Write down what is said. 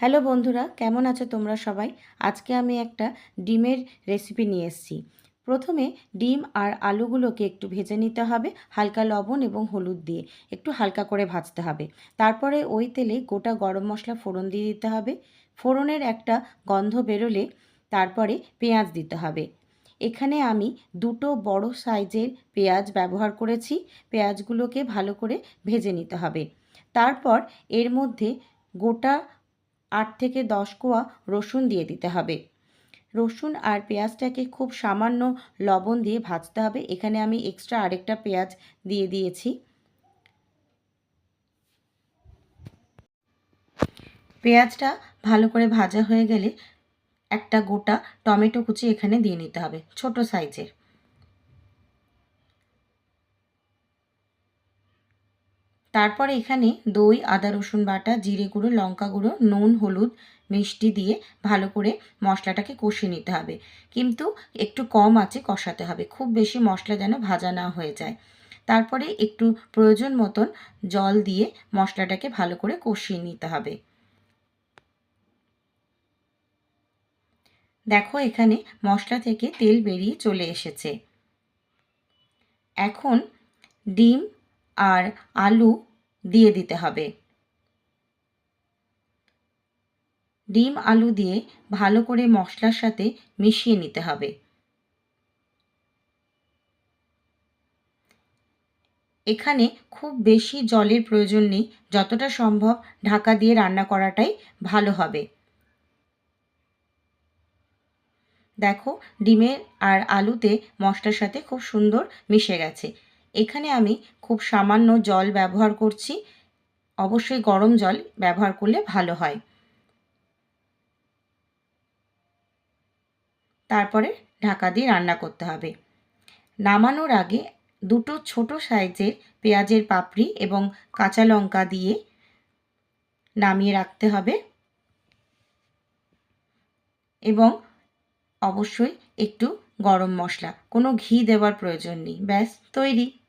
Hello বন্ধুরা, কেমন আছো তোমরা সবাই? আজকে আমি একটা ডিমের রেসিপি নিয়ে এসেছি। প্রথমে ডিম আর আলুগুলোকে একটু ভেজে নিতে হবে হালকা লবণ এবং হলুদ দিয়ে। একটু হালকা করে ভাজতে হবে। তারপরে ওই তেলে গোটা গরম মশলা ফোড়ন দিয়ে দিতে হবে। ফোড়নের একটা গন্ধ বেরোলে তারপরে পেঁয়াজ দিতে হবে। এখানে আমি দুটো বড় সাইজের পেঁয়াজ ব্যবহার করেছি। পেঁয়াজগুলোকে ভালো করে ভেজে নিতে হবে। তারপর এর মধ্যে গোটা আট থেকে দশ কোয়া রসুন দিয়ে দিতে হবে। রসুন আর পেঁয়াজটাকে খুব সামান্য লবণ দিয়ে ভাজতে হবে। এখানে আমি এক্সট্রা আরেকটা পেঁয়াজ দিয়ে দিয়েছি। পেঁয়াজটা ভালো করে ভাজা হয়ে গেলে একটা গোটা টমেটো কুচি এখানে দিয়ে নিতে হবে ছোট সাইজের। তারপরে এখানে দই, আদা, রসুন বাটা, জিরে গুঁড়ো, লঙ্কা গুঁড়ো, নুন, হলুদ, মিষ্টি দিয়ে ভালো করে মশলাটাকে কষিয়ে নিতে হবে। কিন্তু একটু কম আছে কষাতে হবে, খুব বেশি মশলা যেন ভাজা না হয়ে যায়। তারপরে একটু প্রয়োজন মতন জল দিয়ে মশলাটাকে ভালো করে কষিয়ে নিতে হবে। দেখো এখানে মশলা থেকে তেল বেরিয়ে চলে এসেছে। এখন ডিম আর আলু দিয়ে দিতে হবে। ডিম, আলু দিয়ে ভালো করে মশলার সাথে মিশিয়ে নিতে হবে। এখানে খুব বেশি জলের প্রয়োজন নেই, যতটা সম্ভব ঢাকা দিয়ে রান্না করাটাই ভালো হবে। দেখো, ডিমের আর আলুতে মশলার সাথে খুব সুন্দর মিশে গেছে। এখানে আমি খুব সামান্য জল ব্যবহার করছি। অবশ্যই গরম জল ব্যবহার করলে ভালো হয়। তারপরে ঢাকা দিয়ে রান্না করতে হবে। নামানোর আগে দুটো ছোট সাইজের পেঁয়াজের পাপড়ি এবং কাঁচা লঙ্কা দিয়ে নামিয়ে রাখতে হবে। এবং অবশ্যই একটু গরম মশলা। কোনো ঘি দেওয়ার প্রয়োজন নেই। ব্যাস, তৈরি।